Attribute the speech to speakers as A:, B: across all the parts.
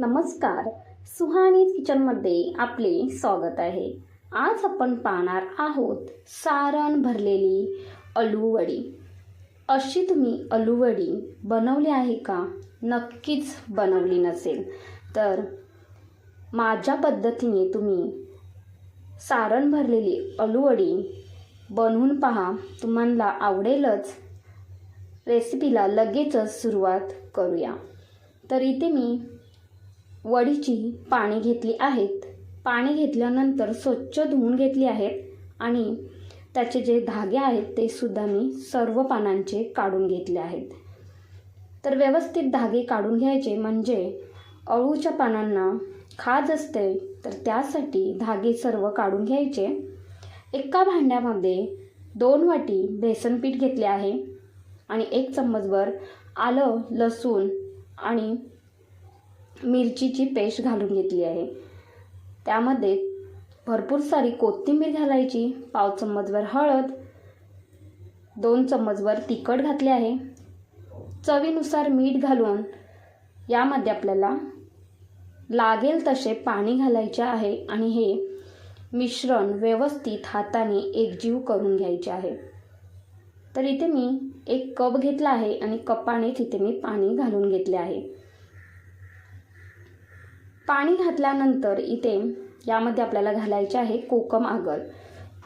A: नमस्कार. सुहानी किचनमध्ये आपले स्वागत आहे. आज आपण पाहणार आहोत सारण भरलेली अलूवडी अशी तुम्ही अलूवडी बनवली आहे का? नक्कीच बनवली नसेल. तर माझ्या पद्धतीने तुम्ही सारण भरलेली अलूवडी बनवून पहा. तुम्हाला आवडेलच. रेसिपीला लगेचच सुरुवात करूया. तर इथे मी वडीची पाणी घेतली आहेत. पाणी घेतल्यानंतर स्वच्छ धुवून घेतली आहेत आणि त्याचे जे धागे आहेत ते सुद्धा मी सर्व पानांचे काढून घेतले आहेत. तर व्यवस्थित धागे काढून घ्यायचे म्हणजे अळूच्या पानांना खाज असते तर त्यासाठी धागे सर्व काढून घ्यायचे. एका भांड्यामध्ये दोन वाटी बेसन पीठ घेतले आहे आणि एक चम्मचभर आलं लसूण आणि मिरचीची पेस्ट घालून घेतली आहे. त्यामध्ये भरपूर सारी कोथिंबीर घालायची पाव चम्मचभर हळद दोन चम्मचभर तिखट घातले आहे. चवीनुसार मीठ घालून यामध्ये आपल्याला लागेल तसे पाणी घालायचे आहे आणि हे मिश्रण व्यवस्थित हाताने एकजीव करून घ्यायचे आहे. तर इथे मी एक कप घेतला आहे आणि कपानेच इथे मी पाणी घालून घेतले आहे. पाणी घातल्यानंतर इथे यामध्ये आपल्याला घालायचे आहे कोकम आगल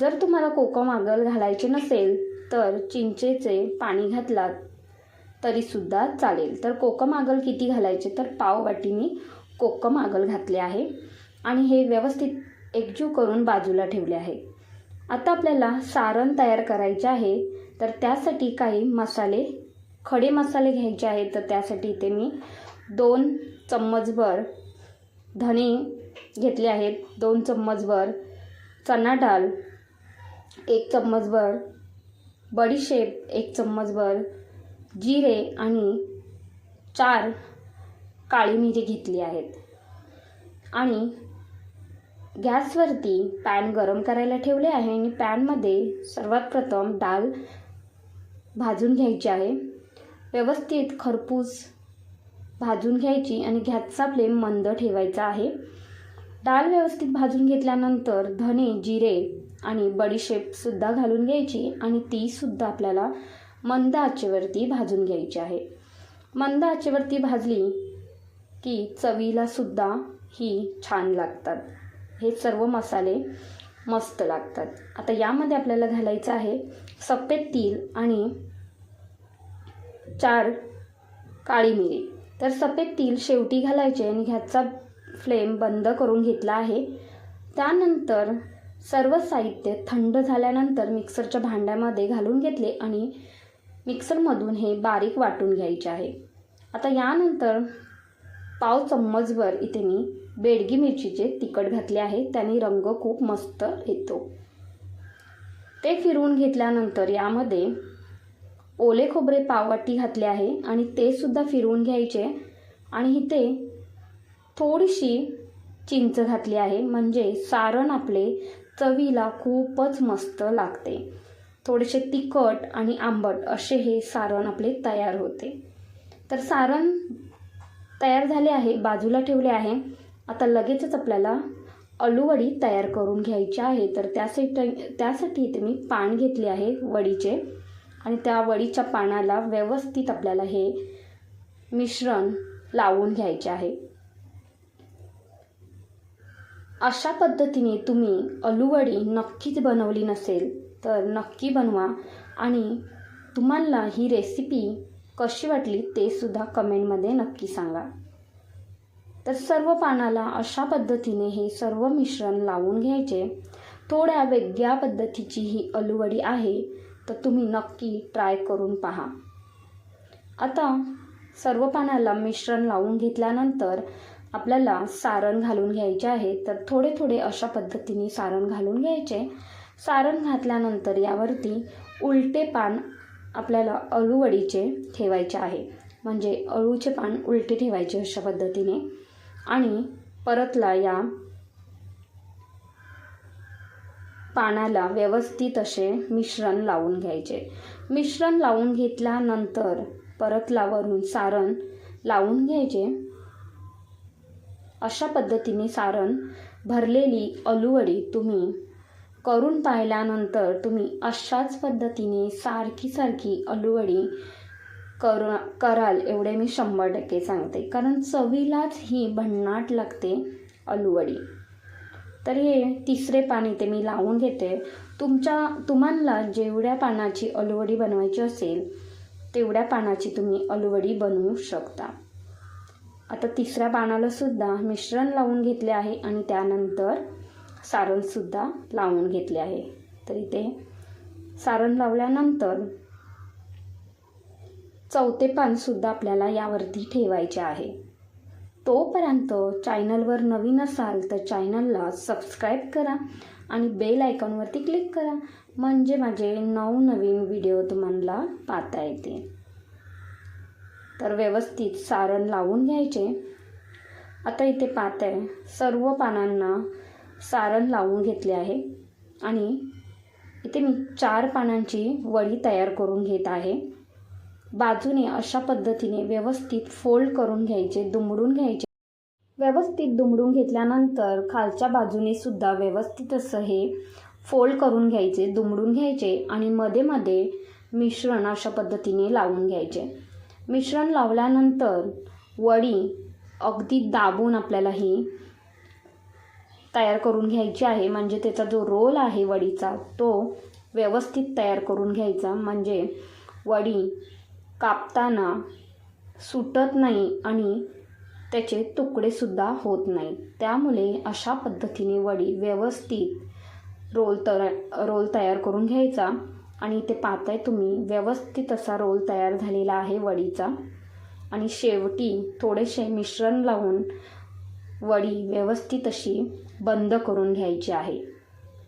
A: जर तुम्हाला कोकम आगल घालायचे नसेल तर चिंचेचे पाणी घातलात तरीसुद्धा चालेल. तर कोकम आगल किती घालायचे? तर पाव वाटी मी कोकम आगल घातले आहे. आणि हे व्यवस्थित एकजीव करून बाजूला ठेवले आहे. आता आपल्याला सारण तयार करायचे आहे. तर त्यासाठी काही मसाले खडे मसाले घ्यायचे आहेत. तर त्यासाठी इथे मी दोन चम्मचभर धणे घेतले आहेत. दोन चम्मचभर चना डाळ एक चम्मचभर बडीशेप एक चम्मचभर जिरे आणि चार काळी मिरी घेतली आहेत. आणि गॅसवरती पॅन गरम करायला ठेवले आहे आणि पॅनमध्ये सर्वात प्रथम डाळ भाजून घ्यायची आहे. व्यवस्थित खरपूस भाजून घ्यायची आणि गॅसचा फ्लेम मंद ठेवायचा आहे. डाळ व्यवस्थित भाजून घेतल्यानंतर धने जिरे आणि बडीशेपसुद्धा घालून घ्यायची आणि तीसुद्धा आपल्याला मंद आचेवरती भाजून घ्यायची आहे. मंद आचेवरती भाजली की चवीलासुद्धा ही छान लागतात. हे सर्व मसाले मस्त लागतात. आता यामध्ये आपल्याला घालायचं आहे सफेद तीळ आणि चार काळी मिरी. तर सफेद तील शेवटी घालायचे आणि ह्याचा फ्लेम बंद करून घेतला आहे. त्यानंतर सर्व साहित्य थंड झाल्यानंतर मिक्सरच्या भांड्यामध्ये घालून घेतले आणि मिक्सरमधून हे बारीक वाटून घ्यायचे आहे. आता यानंतर पाव चम्मचभर इथे मी बेडगी मिरचीचे तिखट घातले आहे. त्याने रंग खूप मस्त येतो. ते फिरवून घेतल्यानंतर यामध्ये ओले खोबरे पाववाटी घातले आहे आणि ते सुद्धा फिरवून घ्यायचे. आणि इथे थोडीशी चिंच घातली आहे. म्हणजे सारण आपले चवीला खूपच मस्त लागते. थोडेसे तिखट आणि आंबट असे हे सारण आपले तयार होते. तर सारण तयार झाले आहे बाजूला ठेवले आहे. आता लगेचच आपल्याला अलूवडी तयार करून घ्यायची आहे. तर त्यासाठी त्यासाठी इथे मी पान घेतले आहे वडीचे. आणि त्या वडीच्या पानाला व्यवस्थित आपल्याला हे मिश्रण लावून घ्यायचे आहे. अशा पद्धतीने तुम्ही अलुवडी नक्कीच बनवली नसेल तर नक्की बनवा आणि तुम्हाला ही रेसिपी कशी वाटली ते सुद्धा कमेंटमध्ये नक्की सांगा. तर सर्व पानाला अशा पद्धतीने हे सर्व मिश्रण लावून घ्यायचे. थोड्या वेगळ्या पद्धतीची ही अलुवडी आहे. तर तुम्ही नक्की ट्राय करून पहा. आता सर्व पानाला मिश्रण लावून घेतल्यानंतर आपल्याला सारण घालून घ्यायचे आहे. तर थोडे थोडे अशा पद्धतीने सारण घालून घ्यायचे. सारण घातल्यानंतर यावरती उलटे पान आपल्याला अळूवडीचे ठेवायचे आहे. म्हणजे अळूचे पान उलटे ठेवायचे अशा पद्धतीने. आणि परतला या पानाला व्यवस्थित असे मिश्रण लावून घ्यायचे. मिश्रण लावून घेतल्यानंतर परतलावरून सारण लावून घ्यायचे. अशा पद्धतीने सारण भरलेली अलुवडी तुम्ही करून पाहिल्यानंतर तुम्ही अशाच पद्धतीने सारखी सारखी अलुवडी कर कराल एवढे मी शंभर टक्के सांगते. कारण चवीलाच ही भन्नाट लागते अलुवडी. तर हे तिसरे पान इथे मी लावून घेते. तुमच्या तुम्हाला जेवढ्या पानाची अलवडी बनवायची असेल तेवढ्या पानाची तुम्ही अलवडी बनवू शकता. आता तिसऱ्या पानाला सुद्धा मिश्रण लावून घेतले आहे आणि त्यानंतर सारणसुद्धा लावून घेतले आहे. तर इथे सारण लावल्यानंतर चौथे पानसुद्धा आपल्याला यावरती ठेवायचे आहे. तोपर्यंत चॅनलवर नवीन असाल तर चॅनलला सबस्क्राईब करा आणि बेल आयकॉनवरती क्लिक करा. म्हणजे माझे नवनवीन व्हिडिओ तुम्हाला पाहता येते तर व्यवस्थित सारण लावून घ्यायचे. आता इथे पाहत आहे सर्व पानांना सारण लावून घेतले आहे. आणि इथे मी चार पानांची वडी तयार करून घेत आहे. बाजूने अशा पद्धतीने व्यवस्थित फोल्ड करून घ्यायचे दुमडून घ्यायचे. व्यवस्थित दुमडून घेतल्यानंतर खालच्या बाजूने सुद्धा व्यवस्थित असं हे फोल्ड करून घ्यायचे दुमडून घ्यायचे आणि मध्ये मध्ये मिश्रण अशा पद्धतीने लावून घ्यायचे. मिश्रण लावल्यानंतर वडी अगदी दाबून आपल्याला ही तयार करून घ्यायची आहे. म्हणजे त्याचा जो रोल आहे वडीचा तो व्यवस्थित तयार करून घ्यायचा. म्हणजे वडी कापताना सुटत नाही आणि त्याचे तुकडेसुद्धा होत नाही. त्यामुळे अशा पद्धतीने वडी व्यवस्थित रोल तर रोल तयार करून घ्यायचा आणि ते पाहताय तुम्ही व्यवस्थित असा रोल तयार झालेला आहे वडीचा. आणि शेवटी थोडेसे मिश्रण लावून वडी व्यवस्थित अशी बंद करून घ्यायची आहे.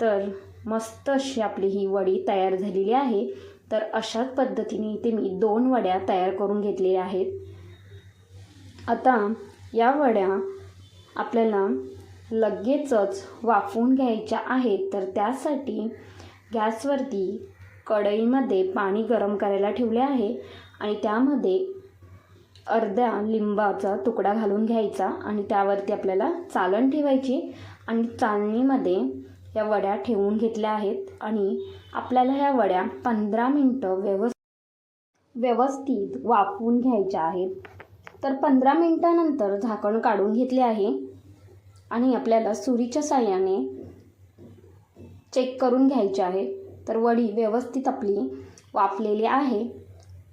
A: तर मस्त अशी आपली ही वडी तयार झालेली आहे. तर अशाच पद्धतीने इथे मी दोन वड्या तयार करून घेतलेल्या आहेत. आता या वड्या आपल्याला लगेचच वाफवून घ्यायच्या आहेत तर त्यासाठी गॅसवरती कढईमध्ये पाणी गरम करायला ठेवले आहे आणि त्यामध्ये अर्ध्या लिंबाचा तुकडा घालून घ्यायचा आणि त्यावरती आपल्याला चालण ठेवायची आणि चालणीमध्ये या वड्या ठेवून घेतल्या आहेत आणि आपल्याला ह्या वड्या पंधरा मिनटं व्यवस्थित व्यवस्थित वाफवून घ्यायच्या आहेत. तर पंधरा मिनटानंतर झाकण काढून घेतले आहे. आणि आपल्याला सुरीच्या साह्याने चेक करून घ्यायचे आहे. तर वडी व्यवस्थित आपली वाफलेली आहे.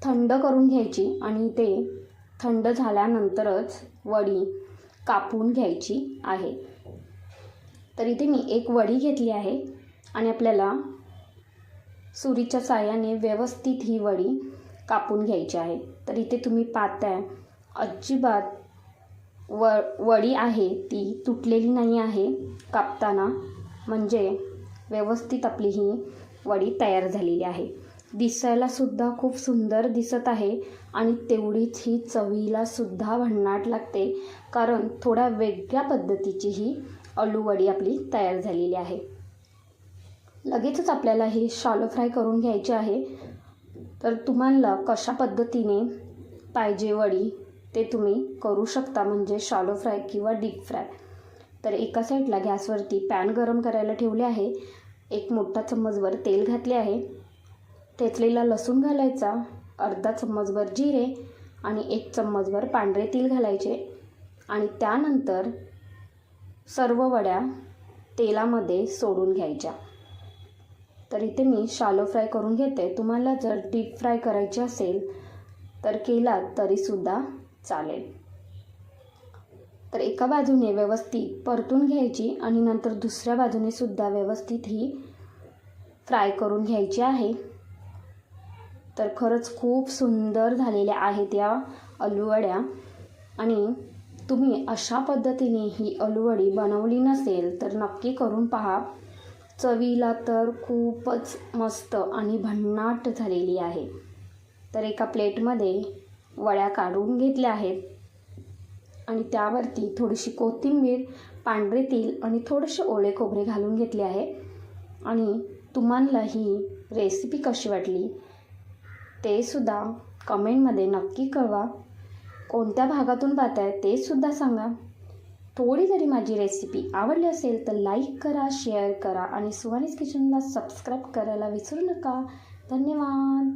A: थंड करून घ्यायची आणि ते थंड झाल्यानंतरच वडी कापून घ्यायची आहे. तर इथे मी एक वडी घेतली आहे. आणि आपल्याला सुरीच्या साह्याने व्यवस्थित ही वडी कापून घ्यायची आहे. तर इथे तुम्ही पाहताय अजिबात व वडी आहे ती तुटलेली नाही आहे कापताना. म्हणजे व्यवस्थित आपली ही वडी तयार झालेली आहे. दिसायलासुद्धा खूप सुंदर दिसत आहे आणि तेवढीच ही चवीलासुद्धा भन्नाट लागते. कारण थोड्या वेगळ्या पद्धतीची ही अळू आपली तयार झालेली आहे. लगेचच आपल्याला हे शालो फ्राय करून घ्यायचे आहे. तर तुम्हाला कशा पद्धतीने पाहिजे वडी ते तुम्ही करू शकता म्हणजे शालो फ्राय किंवा डीप फ्राय तर एका साईडला गॅसवरती पॅन गरम करायला ठेवले आहे. एक मोठा चम्मचभर तेल घातले आहे. तेचलेला लसूण घालायचा अर्धा चम्मचभर जिरे आणि एक चम्मचभर पांढरे तेल घालायचे. आणि त्यानंतर सर्व वड्या तेलामध्ये सोडून घ्यायच्या. तर इथे मी शालो फ्राय करून घेते. तुम्हाला जर डीप फ्राय करायचे असेल तर केला तरीसुद्धा चालेल. तर एका बाजूने व्यवस्थित परतून घ्यायची आणि नंतर दुसऱ्या बाजूने सुद्धा व्यवस्थित ही फ्राय करून घ्यायची आहे. तर खरंच खूप सुंदर झालेल्या आहेत या अलुवड्या. आणि तुम्ही अशा पद्धतीने ही अलुवडी बनवली नसेल तर नक्की करून पहा. चवीला तर खूपच मस्त आणि भन्नाट झालेली आहे. तर एका प्लेटमध्ये वड्या काढून घेतल्या आहेत. आणि त्यावरती थोडीशी कोथिंबीर पांढरे तेल आणि थोडेसे ओले खोबरे घालून घेतले आहे. आणि तुम्हाला ही रेसिपी कशी वाटली ते सुद्धा कमेंटमध्ये नक्की कळवा. कोणत्या भागातून पाहताय ते सुद्धा सांगा. थोडी जरी माझी रेसिपी आवडली असेल तर लाईक करा शेअर करा आणि सुहानीस किचनला सबस्क्राईब करायला विसरू नका. धन्यवाद.